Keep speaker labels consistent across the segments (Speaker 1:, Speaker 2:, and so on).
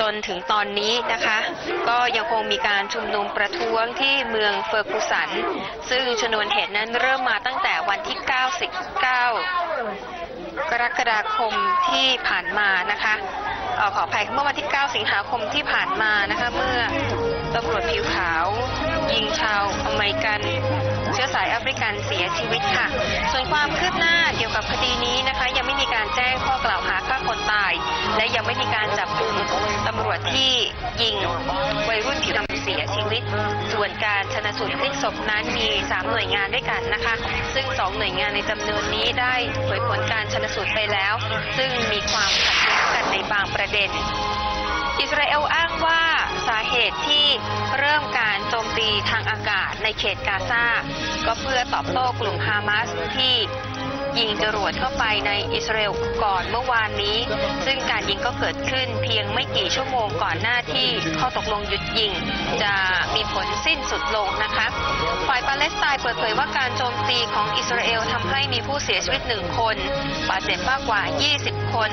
Speaker 1: จนถึงตอนนี้นะคะ ก็ยังคงมีการชุมนุมประท้วงที่เมืองเฟอร์กุสัน ซึ่งชนวนเหตุนั้นเริ่มมาตั้งแต่วันที่ 99 กรกฎาคมที่ผ่านมานะคะออขออภัยเมื่อวันที่ 9 สิงหาคมที่ผ่านมานะคะ เมื่อตำรวจผิวขาว ยิงชาวอเมริกัน เชื้อสายแอฟริกันเสียชีวิตค่ะ ส่วนความคืบหน้าเกี่ยวกับคดีนี้ ที่ยิงวัยรุ่นผิวดำเสียชีวิต ส่วนการชนะสูตรพลิกศพนั้นมี 3 หน่วยงานด้วยกันนะคะ ซึ่ง 2 หน่วยงานในจำนวนนี้ได้เผยผลการชนะสูตรไปแล้ว ซึ่งมีความขัดแย้งกันในบางประเด็น อิสราเอลอ้างว่าสาเหตุที่เริ่มการโจมตีทางอากาศในเขตกาซาก็เพื่อตอบโต้กลุ่มฮามาสที่ ยิงจรวดเข้าไปในอิสราเอลก่อนเมื่อวานนี้ ซึ่งการยิงก็เกิดขึ้นเพียงไม่กี่ชั่วโมงก่อนหน้าที่ข้อตกลงหยุดยิง จะมีผลสิ้นสุดลงนะคะฝ่ายปาเลสไตน์เปิดเผยว่าการโจมตีของอิสราเอลทำให้มีผู้เสียชีวิตหนึ่งคนบาดเจ็บมากกว่า 20 คน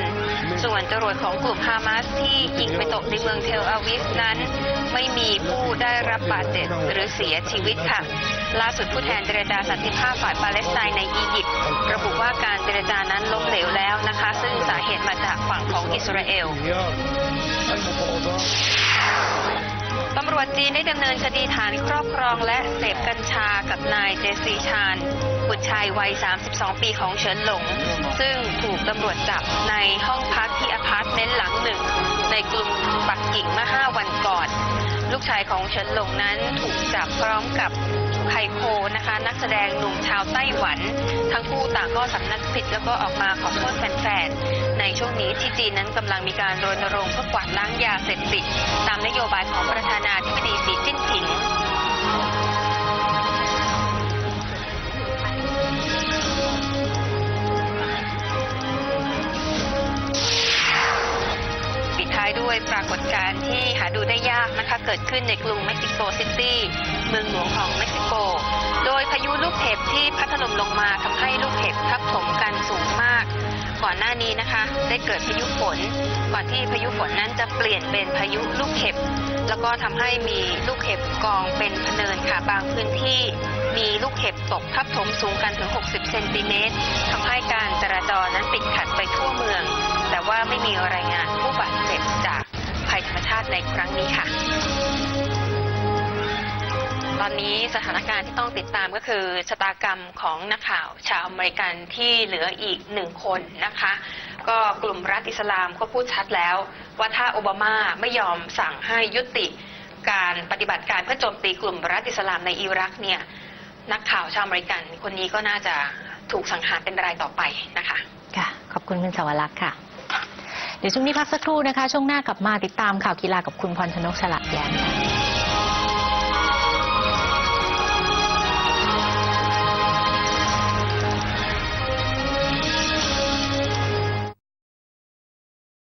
Speaker 1: ส่วนจรวดของกลุ่มฮามาสที่ยิงไปตกในเมืองเทลอาวิฟนั้น ไม่มีผู้ได้รับบาดเจ็บหรือเสียชีวิตค่ะ ล่าสุดผู้แทนเจรจาสันติภาพฝ่ายปาเลสไตน์ในอียิปต์ระบุว่าการเจรจานั้นล้มเหลวแล้วนะคะ ซึ่งสาเหตุมาจากฝั่งของอิสราเอลตำรวจจีนได้ดำเนินคดีฐานครอบครองและเสพกัญชากับนายเจซีชานบุตรชายวัย 32 ปีของเฉินหลง ซึ่งถูกตำรวจจับในห้องพักที่อพาร์ตเมนต์หลังหนึ่ง ในกรุงปักกิ่งเมื่อ 5 วันก่อน ลูกชายของเฉินหลงนั้นถูกจับพร้อมกับไคโคนะคะ นักแสดงหนุ่มชาวไต้หวัน ทั้งคู่ต่างก็สำนักผิดแล้วก็ออกมาขอโทษแฟนๆ ในช่วงนี้ที่จีนนั้นกำลังมีการรณรงค์เพื่อกวาดล้างยาเสพติด ตามนโยบายของประธานาธิบดีสีจิ้นผิง ดท้ายด้วยปรากฏการณ์ที่หาดูได้ยากนะคะเกิดขึ้นในกรุงเม็กซิโกซิตี้เมืองหลวงของเม็กซิโก โดยพายุลูกเห็บที่พัดถล่มลงมาทำให้ลูกเห็บทับถมกันสูงมาก ก่อนหน้านี้นะคะ ได้เกิดพายุฝนก่อนที่พายุฝนนั้นจะเปลี่ยนเป็นพายุลูกเห็บ แล้วก็ทำให้มีลูกเห็บกองเป็นพเนินค่ะบางพื้นที่มีลูกเห็บตกทับถมสูงกันถึง 60 เซนติเมตรทำให้การจราจรนั้นติดขัดไปทั่วเมือง แต่ว่าไม่มีรายงาน ติในครั้งนี้ค่ะ ตอนนี้สถานการณ์ที่ต้องติดตามก็คือชะตากรรมของนักข่าวชาวอเมริกันที่เหลืออีกหนึ่งคนนะคะ ก็กลุ่มรัฐอิสลามก็พูดชัดแล้ว ว่าถ้าโอบามาไม่ยอมสั่งให้ยุติการปฏิบัติการเพื่อโจมตีกลุ่มรัฐอิสลามในอิรักเนี่ยนักข่าวชาวอเมริกันคนนี้ก็น่าจะถูกสังหารเป็นรายต่อไปนะคะ
Speaker 2: ค่ะ ขอบคุณคุณสวรักษ์ค่ะ เดี๋ยวช่วงนี้พักสักครู่นะคะ ช่วงหน้ากลับมาติดตามข่าวกีฬากับคุณพรชนกฉลาดแย้มค่ะ